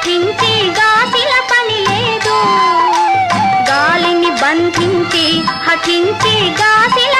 హఠించి గాసిల పని లేదు. గాలిని బంధించి హఠించి గాసిల